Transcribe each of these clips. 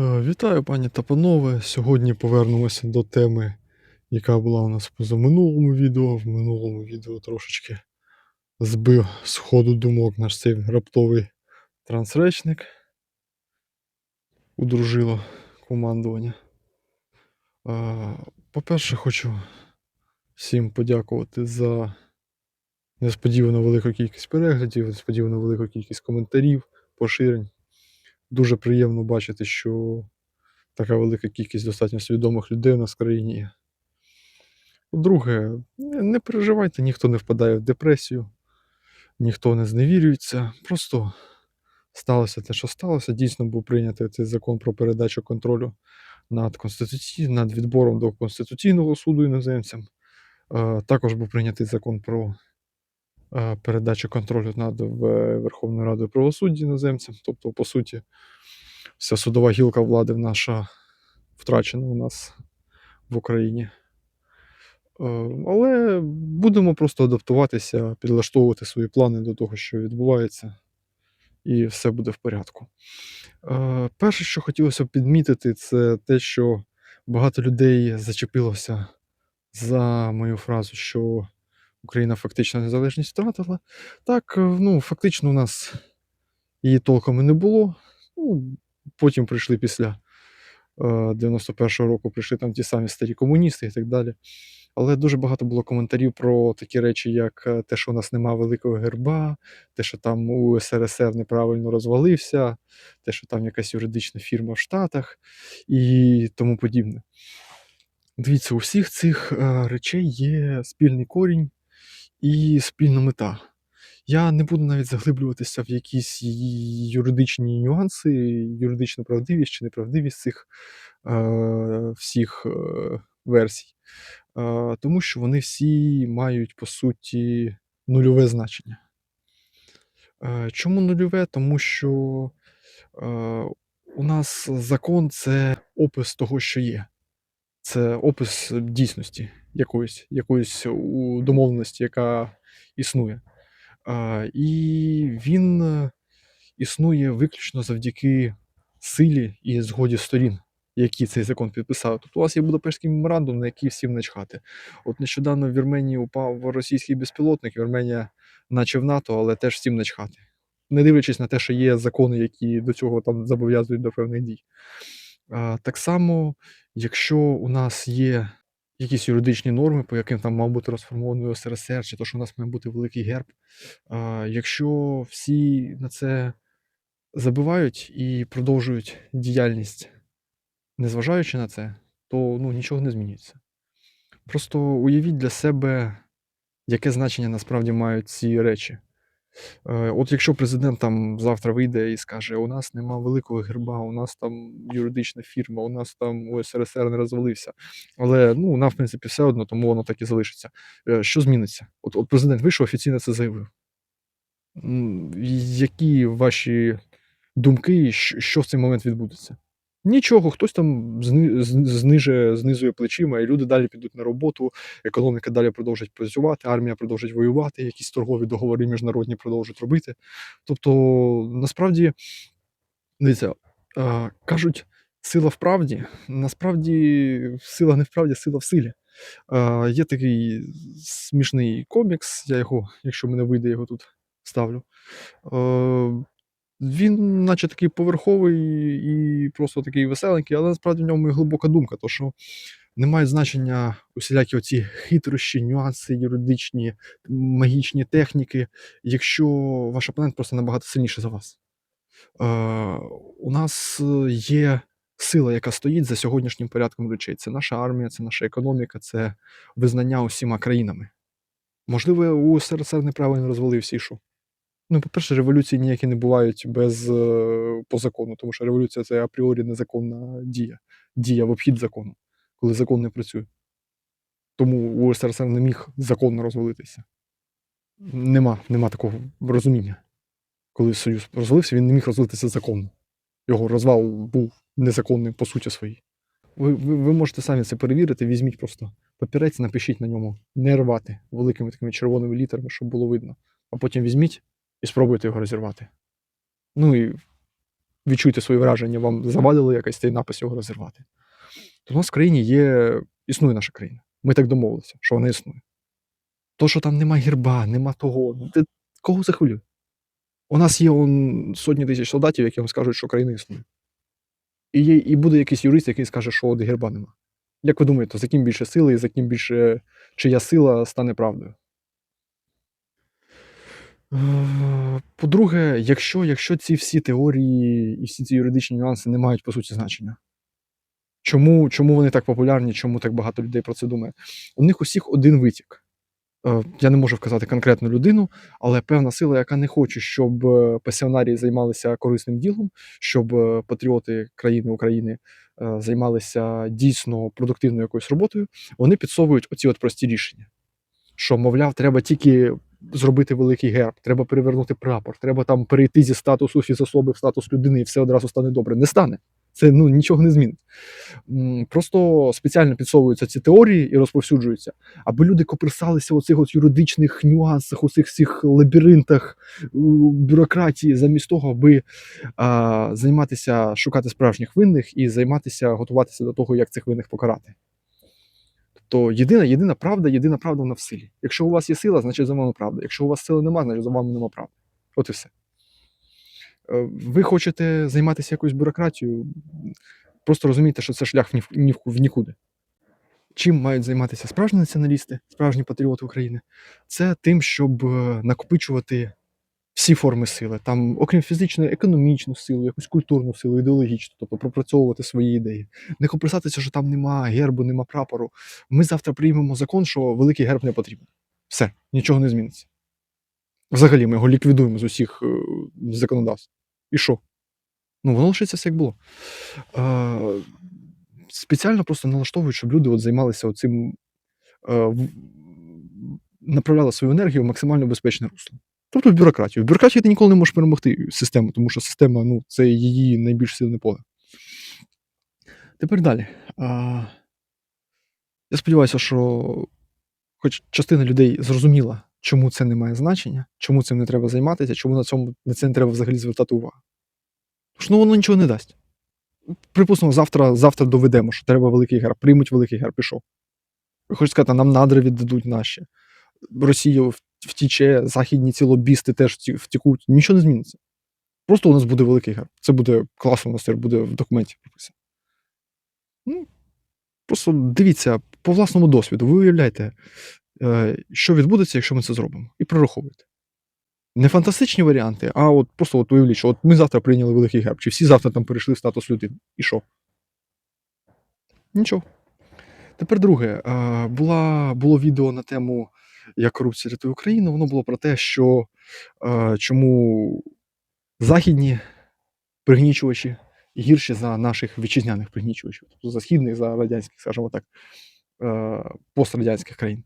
Е, Вітаю, пані та панове. Сьогодні повернемося до теми, яка була у нас в позаминулому відео. В минулому відео трошечки збив з ходу думок наш цей раптовий трансречник. Удружило командування. Е, По-перше, хочу всім подякувати за несподівано велику кількість переглядів, несподівано велику кількість коментарів, поширень. Дуже приємно бачити, що така велика кількість достатньо свідомих людей у нас в країні є. По-друге, не переживайте, ніхто не впадає в депресію, ніхто не зневірюється. Просто сталося те, що сталося. Дійсно був прийнятий цей закон про передачу контролю над конституці... над відбором до Конституційного суду іноземцям. Е, Також був прийнятий закон про е, передачу контролю над Верховною Радою правосуддя іноземцям. Тобто, по суті, вся судова гілка влади наша втрачена у нас в Україні. Е, Але будемо просто адаптуватися, підлаштовувати свої плани до того, що відбувається, і все буде в порядку. Е, Перше, що хотілося б підмітити, це те, що багато людей зачепилося за мою фразу, що Україна фактично незалежність втратила. Так, е, ну, фактично, у нас її толком і не було. Ну, потім прийшли після е, 91-го року, прийшли там ті самі старі комуністи і так далі. Але дуже багато було коментарів про такі речі, як е, те, що у нас немає великого герба, те, що там у СРСР неправильно розвалився, те, що там якась юридична фірма в Штатах і тому подібне. Дивіться, у всіх цих е, речей є спільний корінь і спільна мета. Я не буду навіть заглиблюватися в якісь ї- юридичні нюанси, юридичну правдивість чи неправдивість цих е, всіх е, версій. Е, тому що вони всі мають по суті нульове значення. Е, чому нульове? Тому що е, у нас закон це опис того, що є. Це опис дійсності якоїсь, якоїсь домовленості, яка існує. І він е, існує виключно завдяки силі і згоді сторін, які цей закон підписали. Тобто у вас є Будапештський меморандум, на який всім начхати. От нещодавно в Вірменії упав російський безпілотник, Вірменія, наче в НАТО, але теж всім начхати. Не дивлячись на те, що є закони, які до цього там зобов'язують до певних дій. Так само, якщо у нас є якісь юридичні норми, по яким там мав бути розформований СРСР, чи то, що у нас має бути великий герб. Якщо всі на це забивають і продовжують діяльність, незважаючи на це, то ну, нічого не змінюється. Просто уявіть для себе, яке значення насправді мають ці речі. Е, От якщо президент там завтра вийде і скаже: у нас нема великого герба, у нас там юридична фірма, у нас там УСРСР не розвалився. Але ну нам, в принципі, все одно, тому воно так і залишиться. Е, Що зміниться? От, от президент вийшов офіційно це заявив. Які ваші думки, що що в цей момент відбудеться? Нічого, хтось там зни- з- зниже, знизує плечима, і люди далі підуть на роботу, економіка далі продовжить працювати, армія продовжить воювати, якісь торгові договори міжнародні продовжать робити. Тобто, насправді, дивіться, кажуть, сила в правді. Насправді, сила не в правді, сила в силі. Є такий смішний комікс, я його, якщо мене вийде, його тут ставлю. Він, наче такий поверховий і просто такий веселенький, але насправді в ньому і глибока думка, то що не мають значення усілякі оці хитрощі, нюанси, юридичні, магічні техніки, якщо ваш опонент просто набагато сильніший за вас. Е, у нас е, є сила, яка стоїть за сьогоднішнім порядком речей. Це наша армія, це наша економіка, це визнання усіма країнами. Можливо, у СРСР неправильно розвалився і що? Ну, по-перше, революції ніякі не бувають без е, по закону, тому що революція це апріорі незаконна дія, дія в обхід закону, коли закон не працює. Тому у СРСР не міг законно розвалитися. Нема, нема такого розуміння. Коли Союз розвалився, він не міг розвалитися законно. Його розвал був незаконним по суті своїй. Ви, ви, ви можете самі це перевірити, візьміть просто папірець, напишіть на ньому, не рвати великими такими червоними літерами, щоб було видно. А потім візьміть і спробуйте його розірвати. Ну і відчуйте свої враження, вам завадило якось цей напис його розірвати. То у нас в країні є, існує наша країна. Ми так домовилися, що вона існує. То, що там нема герба, нема того, ну, ти кого це хвилює? У нас є он, сотні тисяч солдатів, які вам скажуть, що країна існує. І, є, і буде якийсь юрист, який скаже, що от герба нема. Як ви думаєте, за ким більше сили і за ким більше чия сила стане правдою? Е, По-друге, якщо, якщо ці всі теорії і всі ці юридичні нюанси не мають по суті значення, чому, чому вони так популярні, чому так багато людей про це думає? У них усіх один витік. Е, Я не можу вказати конкретну людину, але певна сила, яка не хоче, щоб е, пасіонарії займалися корисним ділом, щоб патріоти країни України займалися дійсно продуктивною якоюсь роботою, вони підсовують оці от прості рішення. Що, мовляв, треба тільки зробити великий герб, треба перевернути прапор, треба там перейти зі статусу фізособи в статус людини, і все одразу стане добре. Не стане. Це ну нічого не змінить. Просто спеціально підсовуються ці теорії і розповсюджуються, аби люди коперсалися у цих от юридичних нюансах, у цих всіх лабіринтах бюрократії, замість того, аби а, займатися шукати справжніх винних і займатися готуватися до того, як цих винних покарати. Тобто єдина, єдина правда, єдина правда вона в силі. Якщо у вас є сила, значить за вами правда. Якщо у вас сили немає, значить за вами нема правди. От і все. Е, Ви хочете займатися якоюсь бюрократією, просто розумійте, що це шлях в нікуди. Чим мають займатися справжні націоналісти, справжні патріоти України? Це тим, щоб е, накопичувати всі форми сили, там, окрім фізичної, економічну силу, якусь культурну силу, ідеологічну, тобто пропрацьовувати свої ідеї. Не копирсатися, що там нема гербу, нема прапору. Ми завтра приймемо закон, що великий герб не потрібен. Все, нічого не зміниться. Взагалі, ми його ліквідуємо з усіх е, законодавств. І що? Ну, воно лишиться все як було. Е, спеціально просто налаштовують, щоб люди от займалися цим, е, направляли свою енергію в максимально безпечне русло. Тобто в бюрократію. В бюрократії ти ніколи не можеш перемогти систему, тому що система ну, це її найбільш сильне поле. Тепер далі. А, я сподіваюся, що хоч частина людей зрозуміла, чому це не має значення, чому цим не треба займатися, чому на цьому на це не треба взагалі звертати увагу. Тому ну, воно нічого не дасть. Припустимо, завтра, завтра доведемо, що треба великий герб, приймуть великий герб, пішов. Хочете сказати, нам надри віддадуть наші. Росія в- втіче, західні ці лобісти теж втікуть. Нічого не зміниться. Просто у нас буде великий герб. Це буде класно, у нас тепер буде в документі прописано. Ну, просто дивіться по власному досвіду. Ви уявляєте, е, що відбудеться, якщо ми це зробимо, і прораховуйте. Не фантастичні варіанти, а от просто от уявіть, що от ми завтра прийняли великий герб, чи всі завтра там перейшли в статус людини. І що? Нічого. Тепер друге. Е, Була, було відео на тему, як корупція рятує Україну. Воно було про те, що е, чому західні пригнічувачі гірші за наших вітчизняних пригнічувачів, тобто за східних, за радянських, скажімо так, е, пострадянських країн.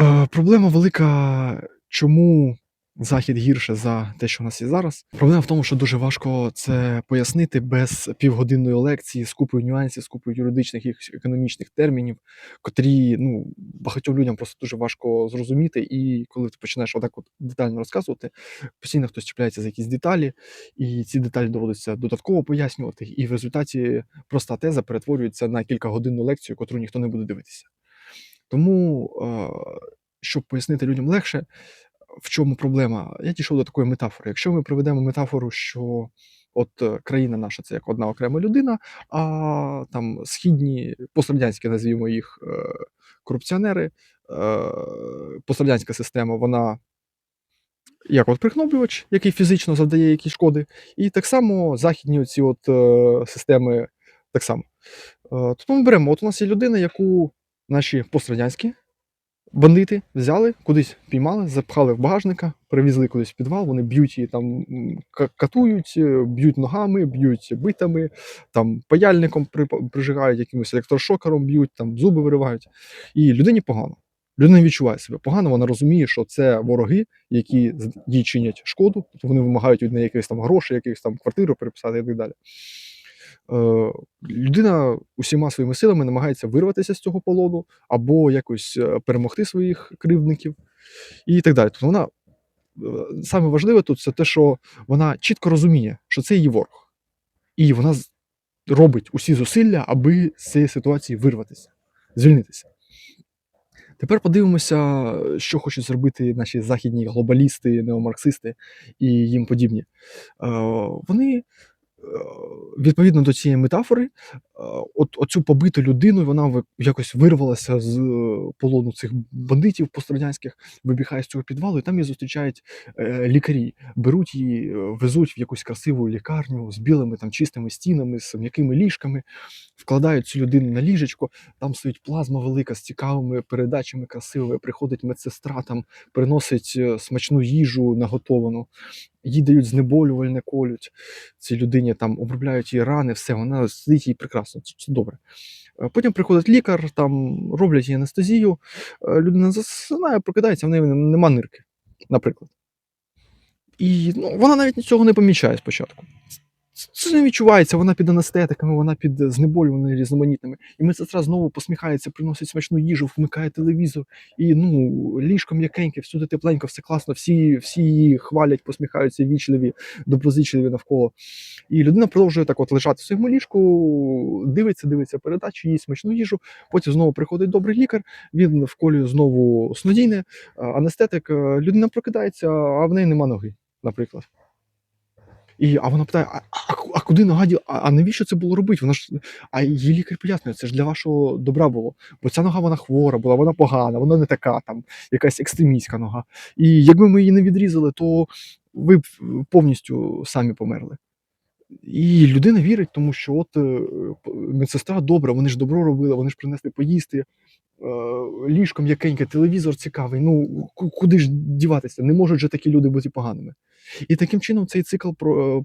Е, Проблема велика, чому Захід гірше за те, що у нас є зараз. Проблема в тому, що дуже важко це пояснити без півгодинної лекції з купою нюансів, з купою юридичних і економічних термінів, котрі ну, багатьом людям просто дуже важко зрозуміти. І коли ти починаєш отак от детально розказувати, постійно хтось чіпляється за якісь деталі, і ці деталі доводиться додатково пояснювати. І в результаті проста теза перетворюється на кількагодинну лекцію, котру ніхто не буде дивитися. Тому, е, щоб пояснити людям легше, в чому проблема, я дійшов до такої метафори. Якщо ми проведемо метафору, що от е, країна наша це як одна окрема людина, а там східні пострадянські, назвімо їх е, корупціонери, е, пострадянська система, вона як от прикноблювач, який фізично завдає якісь шкоди, і так само західні оці от е, системи так само. Е, Тобто ми беремо, от у нас є людина, яку наші пострадянські бандити взяли, кудись піймали, запхали в багажника, перевезли кудись в підвал, вони б'ють її там, катують, е, б'ють ногами, б'ють битами, там паяльником при- прижигають, якимось електрошокером б'ють, там зуби виривають. І людині погано. Людина відчуває себе погано, вона розуміє, що це вороги, які їй чинять шкоду, тобто вони вимагають від неї якихось там грошей, якихось там квартиру переписати і так далі. Е, людина усіма своїми силами намагається вирватися з цього полону або якось е, перемогти своїх кривдників і так далі. Тобто вона е, саме важливе тут це те, що вона чітко розуміє, що це її ворог. І вона робить усі зусилля, аби з цієї ситуації вирватися, звільнитися. Тепер подивимося, що хочуть зробити наші західні глобалісти, неомарксисти і їм подібні. Вони відповідно до цієї метафори, е, от оцю побиту людину, вона якось вирвалася з е, полону цих бандитів пострадянських, вибігає з цього підвалу, і там її зустрічають е, лікарі. Беруть її, е, везуть в якусь красиву лікарню з білими там чистими стінами, з м'якими ліжками, вкладають цю людину на ліжечко, там стоїть плазма велика з цікавими передачами красивими. Приходить медсестра, там приносить е, смачну їжу наготовану, їй дають знеболювальне колють. Цій людині там обробляють її рани, все, вона сидить їй прекрасно, це, добре. Е, Потім приходить лікар, там роблять їй анестезію, е, людина засинає, прокидається, в неї нема нирки, наприклад. І ну, вона навіть нічого не помічає спочатку. Це не відчувається, вона під анестетиками, вона під знеболюваними різноманітними. І медсестра знову посміхається, приносить смачну їжу, вмикає телевізор, і ну, ліжко м'якеньке, всюди тепленько, все класно, всі, всі її хвалять, посміхаються, вічливі, доброзичливі навколо. І людина продовжує так от лежати в своєму ліжку, дивиться, дивиться передачу, їсть смачну їжу. Потім знову приходить добрий лікар, він вколює знову снодійне, анестетик. е, Людина прокидається, а в неї нема ноги, наприклад. І, а вона питає: а, а, а куди нога діла? А, а навіщо це було робити? Вона ж а її лікар пояснює, це ж для вашого добра було. Бо ця нога вона хвора була, вона погана, вона не така, там якась екстремістська нога. І якби ми її не відрізали, то ви б повністю самі померли. І людина вірить, тому що от е, медсестра добра, вони ж добро робили, вони ж принесли поїсти. е, Ліжко м'якеньке, телевізор цікавий. Ну куди ж діватися? Не можуть же такі люди бути поганими. І таким чином цей цикл е,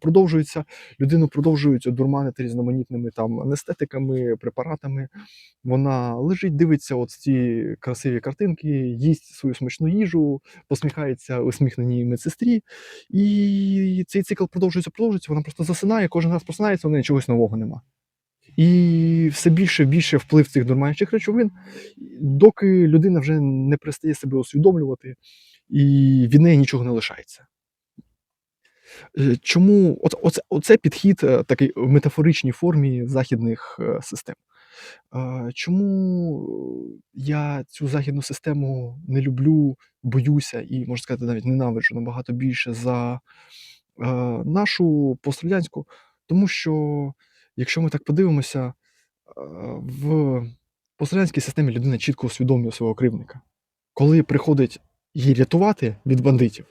продовжується. Людину продовжують дурманити різноманітними там анестетиками, препаратами. Вона лежить, дивиться от ці красиві картинки, їсть свою смачну їжу, посміхається усміхненій медсестрі. І цей цикл продовжується, продовжується. Вона просто засинає, кожен раз просинається, в неї чогось нового нема. І все більше і більше вплив цих дурманячих речовин, доки людина вже не перестає себе усвідомлювати, і від неї нічого не лишається. Е, Чому от, оце, оце підхід е, такий в метафоричній формі західних е, систем? Чому я цю західну систему не люблю, боюся і, можна сказати, навіть ненавиджу набагато більше за нашу пострадянську? Тому що, якщо ми так подивимося, в пострадянській системі людина чітко усвідомлює свого кривника. Коли приходить її рятувати від бандитів,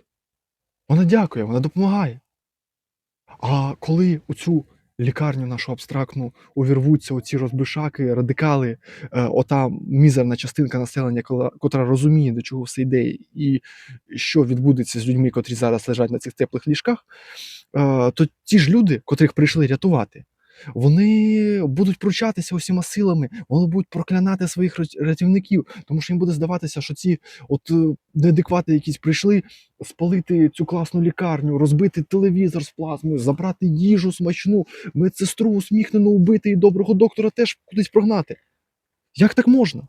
вона дякує, вона допомагає. А коли у цю лікарню нашу абстрактну увірвуться оці розбишаки, радикали, е, ота мізерна частинка населення, котра розуміє, до чого все йде, і що відбудеться з людьми, котрі зараз лежать на цих теплих ліжках, е, то ті ж люди, котрих прийшли рятувати, вони будуть пручатися усіма силами, вони будуть проклянати своїх рятівників, тому що їм буде здаватися, що ці от е, неадеквати якісь прийшли спалити цю класну лікарню, розбити телевізор з плазмою, забрати їжу смачну, медсестру усміхнену убити і доброго доктора теж кудись прогнати. Як так можна?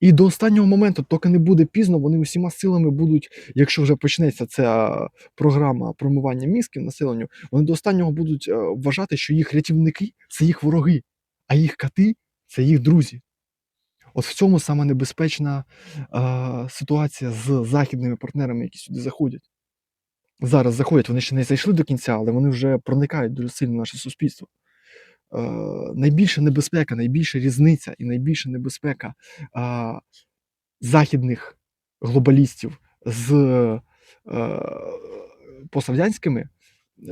І до останнього моменту, доки не буде пізно, вони усіма силами будуть, якщо вже почнеться ця програма промивання мізків населенню, вони до останнього будуть е, вважати, що їх рятівники це їх вороги, а їх кати це їх друзі. От в цьому саме небезпечна е, ситуація з західними партнерами, які сюди заходять. Зараз заходять, вони ще не зайшли до кінця, але вони вже проникають дуже сильно в наше суспільство. Е, найбільша небезпека, найбільша різниця і найбільша небезпека західних глобалістів з е, пострадянськими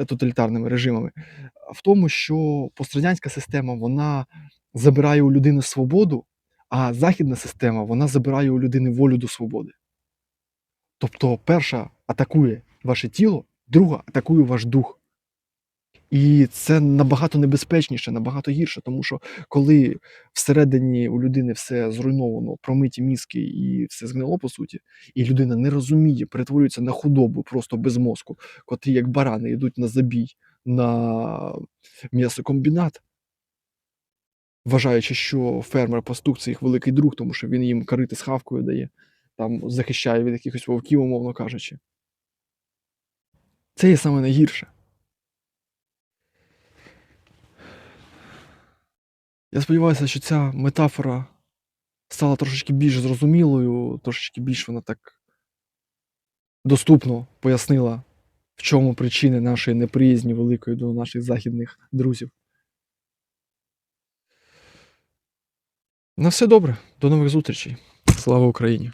тоталітарними режимами в тому, що пострадянська система вона забирає у людини свободу, а західна система вона забирає у людини волю до свободи. Тобто, перша атакує ваше тіло, друга атакує ваш дух. І це набагато небезпечніше, набагато гірше, тому що коли всередині у людини все зруйновано, промиті мізки і все згнило по суті, і людина не розуміє, перетворюється на худобу просто без мозку, котрі як барани йдуть на забій на м'ясокомбінат, вважаючи, що фермер пастух це їх великий друг, тому що він їм карити з хавкою дає, там захищає від якихось вовків, умовно кажучи. Це є саме найгірше. Я сподіваюся, що ця метафора стала трошечки більш зрозумілою, трошечки більш вона так доступно пояснила, в чому причини нашої неприязні великої до наших західних друзів. На все добре. До нових зустрічей. Слава Україні!